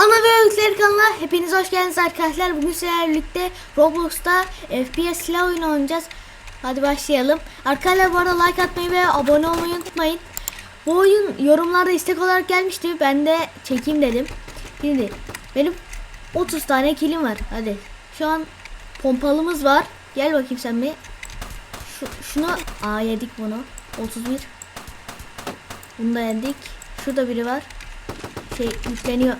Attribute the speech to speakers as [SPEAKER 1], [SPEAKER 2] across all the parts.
[SPEAKER 1] Ana ve Öyküleri kanalına hepiniz hoş geldiniz arkadaşlar. Bugün sizlerle birlikte Roblox'ta FPS silah oyunu oynayacağız. Hadi başlayalım. Arkadaşlar bu arada like atmayı ve abone olmayı unutmayın. Bu oyun yorumlarda istek olarak gelmişti. Ben de çekeyim dedim. Şimdi benim 30 tane kilim var. Hadi. Şu an pompalımız var. Gel bakayım sen bir. Şu, şunu aa yedik bunu. 31. Bunu da yedik. Şurada biri var. Şey yükleniyor.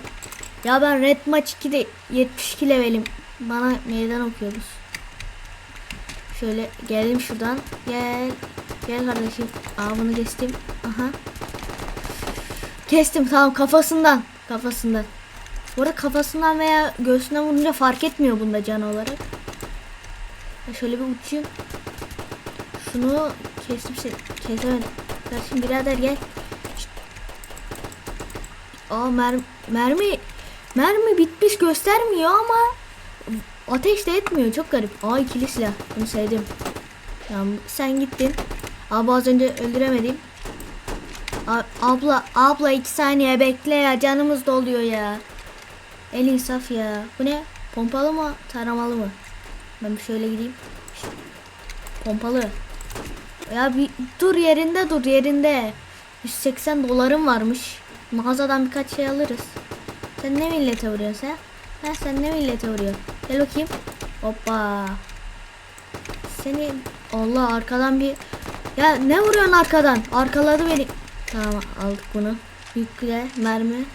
[SPEAKER 1] Ya ben Red Maç 2'de 72 levelim. Bana meydan okuyoruz. Şöyle geldim şuradan. Gel. Gel kardeşim. Aa bunu kestim. Aha. Kestim tamam kafasından. Kafasından. Bu arada kafasından veya göğsünden vurunca fark etmiyor bunda can olarak. Ya şöyle bir uçayım. Şunu kestim şey kesemedim. Kardeşim birader gel. Şşt. Aa mer mermi mermi bitmiş göstermiyor ama ateş de etmiyor çok garip. Aa ikili silah bunu sevdim. Tamam sen gittin. Abi az önce öldüremedim. A- abla abla iki saniye bekle ya canımız doluyor ya. El insaf ya. Bu ne? Pompalı mı? Taramalı mı? Ben bir şöyle gideyim. Pompalı. Ya bir dur yerinde dur yerinde. 180 dolarım varmış. Mağazadan birkaç şey alırız. Sen ne millete vuruyorsun sen? Ha sen ne millete vuruyorsun? Gel bakayım. Hoppa. Seni Allah arkadan bir ya ne vuruyorsun arkadan? Arkaladı beni. Tamam aldık bunu. Yükle mermi.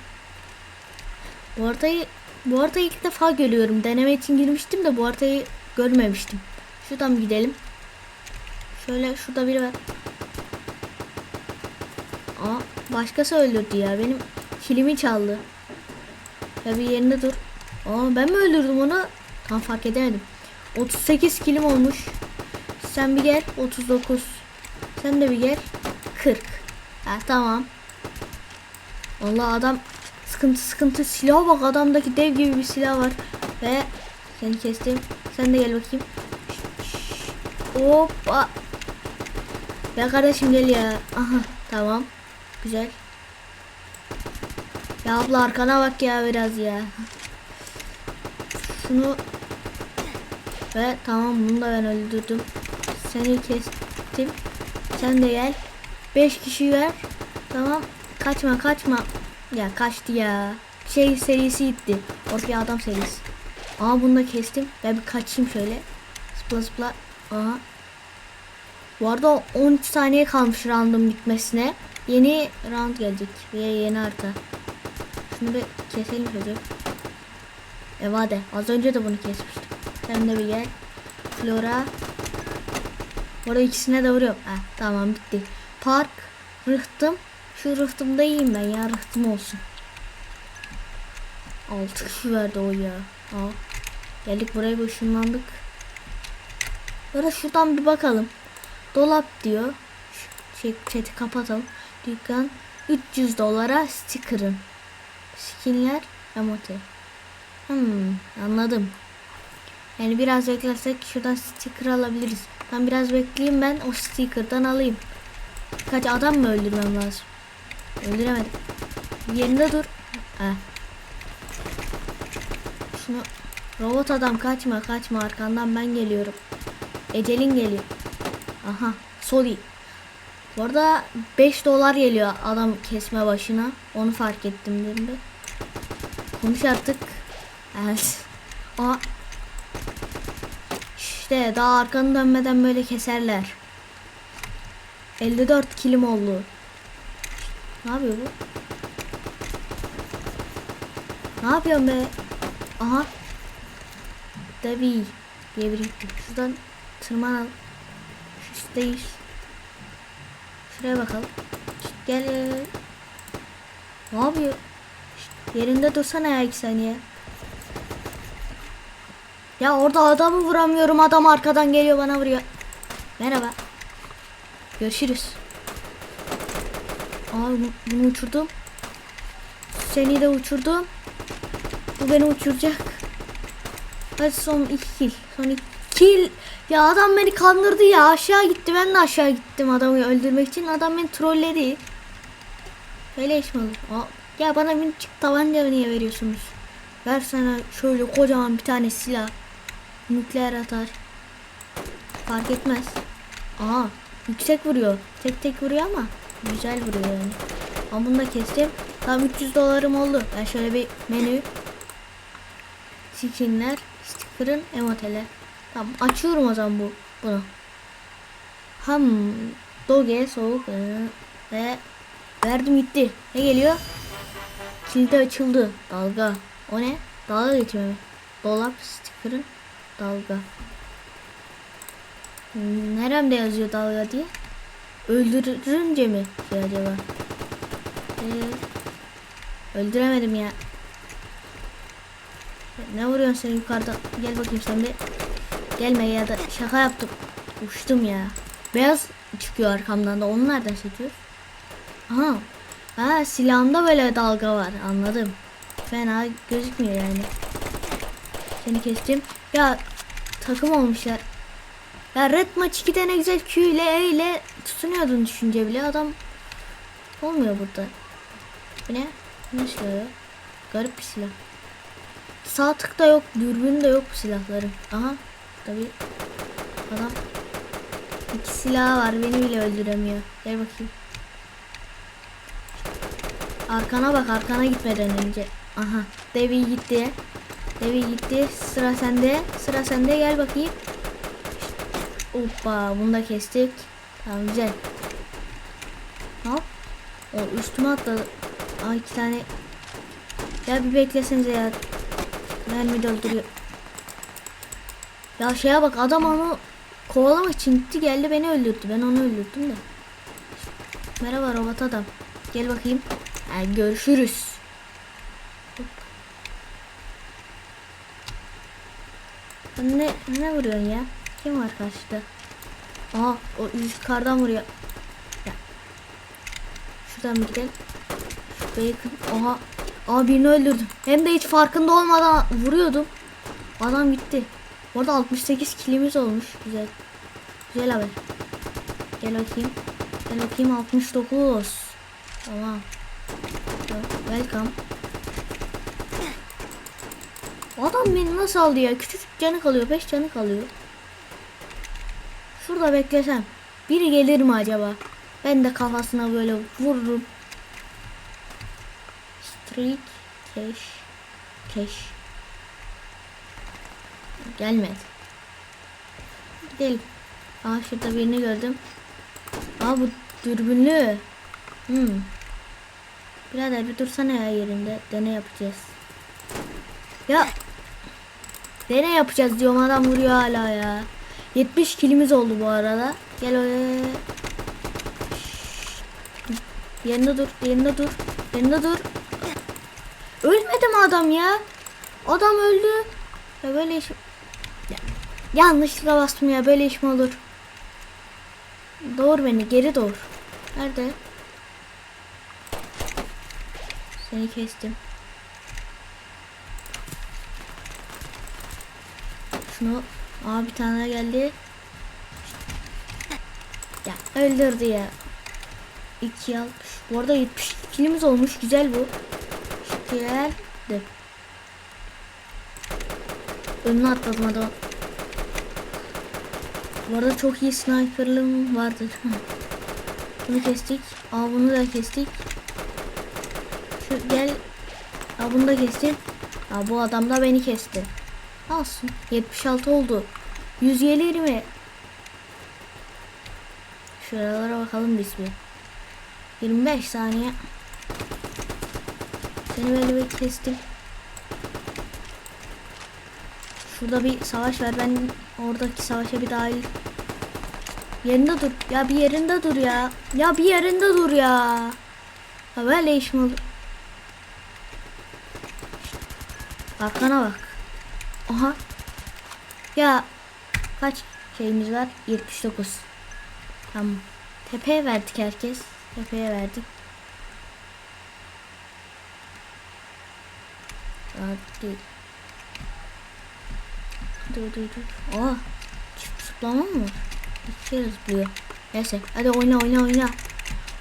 [SPEAKER 1] Bu haritayı bu haritayı ilk defa görüyorum. Deneme için girmiştim de bu haritayı görmemiştim. Şuradan gidelim. Şöyle şurada biri var. Aa başkası öldürdü ya. Benim kilimi çaldı. Ya bir yerinde dur. Aa ben mi öldürdüm onu? Tam fark edemedim. 38 kilim olmuş. Sen bir gel 39. Sen de bir gel 40. Ha tamam. Allah adam sıkıntı sıkıntı silah bak adamdaki dev gibi bir silah var. Ve seni kestim. Sen de gel bakayım. Hoppa. Ya kardeşim gel ya. Aha tamam. Güzel. Ya abla arkana bak ya biraz ya. Şunu ve tamam bunu da ben öldürdüm. Seni kestim. Sen de gel. 5 kişi ver. Tamam. Kaçma kaçma. Ya kaçtı ya. Şey serisi gitti. Ortaya adam serisi. Aa bunu da kestim. Ben bir kaçayım şöyle. Zıpla zıpla. Aha. Bu arada 13 saniye kalmış round'un bitmesine. Yeni round gelecek. Ve yeni harita. Şunu bir keselim şöyle. E vade. Az önce de bunu kesmiştim. Sen de bir gel. Flora. Burada ikisine de vuruyorum. Heh, tamam bitti. Park. Rıhtım. Şu rıhtımda iyiyim ben ya. Rıhtım olsun. 6 kişi verdi o ya. Aa. Geldik buraya bir ışınlandık. Şuradan bir bakalım. Dolap diyor. Şey, chat'i kapatalım. Dükkan 300 dolara sticker'ın. Skinler emote. Hmm, anladım. Yani biraz beklersek şuradan sticker alabiliriz. Ben biraz bekleyeyim ben o sticker'dan alayım. Kaç adam mı öldürmem lazım? Öldüremedim. Yerinde dur. Heh. Şunu robot adam kaçma kaçma arkandan ben geliyorum. Ecelin geliyor. Aha sorry. Bu arada 5 dolar geliyor adam kesme başına. Onu fark ettim şimdi. Konuş artık. Evet. Aa. İşte daha arkanı dönmeden böyle keserler. 54 kilim oldu. Ne yapıyor bu? Ne yapıyorsun be? Aha. Debbie diye biri. Şuradan tırmanalım. Şu üstteyiz. Şuraya bakalım. Şişt, gel. Ne yapıyor? Yerinde dursana ya iki saniye. Ya orada adamı vuramıyorum. Adam arkadan geliyor bana vuruyor. Merhaba. Görüşürüz. Aa bunu uçurdum. Seni de uçurdum. Bu beni uçuracak. Hadi son iki kill. Son iki kill. Ya adam beni kandırdı ya. Aşağı gitti. Ben de aşağı gittim adamı öldürmek için. Adam beni trolledi. Böyle iş mi olur? Ya bana minicik tabanca niye veriyorsunuz? Ver sana şöyle kocaman bir tane silah. Nükleer atar. Fark etmez. Aa yüksek vuruyor. Tek tek vuruyor ama güzel vuruyor yani. Ben bunu da kestim. Tam 300 dolarım oldu. Ben şöyle bir menü. Skinler. Sticker'ın emotele. Tamam açıyorum o zaman bu bunu. Ham doge soğuk ee, ve verdim gitti. Ne geliyor? Kilidi açıldı. Dalga. O ne? Dalga geçme mi? Dolap sticker'ın dalga. Neremde yazıyor dalga diye? Öldürünce mi şey acaba? Ee, öldüremedim ya. Ne vuruyorsun sen yukarıda? Gel bakayım sen bir. Gelme ya da şaka yaptım. Uçtum ya. Beyaz çıkıyor arkamdan da. Onu nereden seçiyor? Aha. Ha silahımda böyle dalga var. Anladım. Fena gözükmüyor yani. Seni kestim. Ya takım olmuşlar. Ya Red maç iki tane güzel Q ile E ile tutunuyordun düşünce bile adam olmuyor burada. Bu ne? Ne silahı? Garip bir silah. Sağ tık da yok, dürbün de yok bu silahların. Aha, tabi adam iki silah var beni bile öldüremiyor. Gel bakayım. Arkana bak, arkana gitmeden önce. Aha, devi gitti. Devi gitti. Sıra sende. Sıra sende. Gel bakayım. Hoppa, bunu da kestik. Tamam güzel. Hop. O üstüme atladı. Aa iki tane. Ya bir beklesenize ya. Mermi dolduruyor. Ya şeye bak adam onu kovalamak için gitti geldi beni öldürdü. Ben onu öldürdüm de. Merhaba robot adam. Gel bakayım. Ha, görüşürüz. Ne, ne vuruyorsun ya? Kim var karşıda? Aha o yukarıdan vuruyor. Ya. Şuradan bir gidelim. Şu bacon. Aa birini öldürdüm. Hem de hiç farkında olmadan vuruyordum. Adam gitti. Orada 68 kilimiz olmuş. Güzel. Güzel haber. Gel bakayım. Gel bakayım 69. Tamam. Welcome. Adam beni nasıl aldı ya? Küçücük canı kalıyor. 5 canı kalıyor. Şurada beklesem. Biri gelir mi acaba? Ben de kafasına böyle vururum. Streak Cash Cash Gelmedi. Gidelim. Aa şurada birini gördüm. Aa bu dürbünlü. Hmm. Birader bir dursana ya yerinde. Deney yapacağız. Ya. Deney yapacağız diyorum adam vuruyor hala ya. 70 kilimiz oldu bu arada. Gel oraya. Yerinde dur, yerinde dur, yerinde dur. Ölmedi mi adam ya? Adam öldü. Ya böyle iş... Ya, yanlışlıkla bastım ya böyle iş mi olur? Doğur beni geri doğur. Nerede? Seni kestim. Şunu Aa bir tane geldi. Ya öldürdü ya. 2 60. Bu arada 70 kilimiz olmuş. Güzel bu. Geldi. Önüne atladım adam. Bu çok iyi sniperlığım vardır. Bunu kestik. Aa bunu da kestik. Şu gel. Aa bunu da kestim. Aa bu adam da beni kesti. Olsun. 76 oldu. 100 gelir mi? Şuralara bakalım biz bir. 25 saniye. Seni böyle bir kestim. Şurada bir savaş var. Ben oradaki savaşa bir dahil. Yerinde dur. Ya bir yerinde dur ya. Ya bir yerinde dur ya. Ya böyle iş mi olur? Arkana bak. Aha. Ya kaç şeyimiz var? 79. Tamam. Tepeye verdik herkes. Tepeye verdik. Hadi. Dur dur dur. Aa. Çift zıplama mı? İki kere zıplıyor. Neyse. Hadi oyna oyna oyna.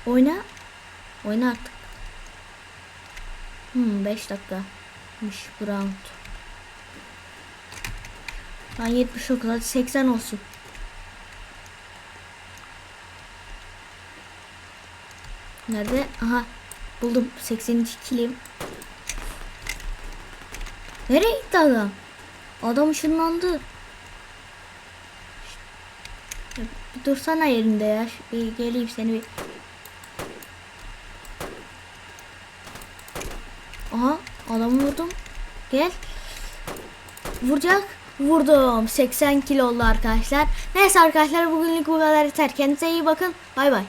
[SPEAKER 1] Oyna. Oyna artık. Hmm 5 dakikamış bu round. Ben 79 hadi 80 olsun. Nerede? Aha buldum 82 kilim. Nereye gitti adam? Adam ışınlandı. Bir dursana yerinde ya. Bir geleyim seni bir. Aha adamı vurdum. Gel. Vuracak. Vurdum. 80 kilo oldu arkadaşlar. Neyse arkadaşlar bugünlük bu kadar yeter. Kendinize iyi bakın. Bay bay.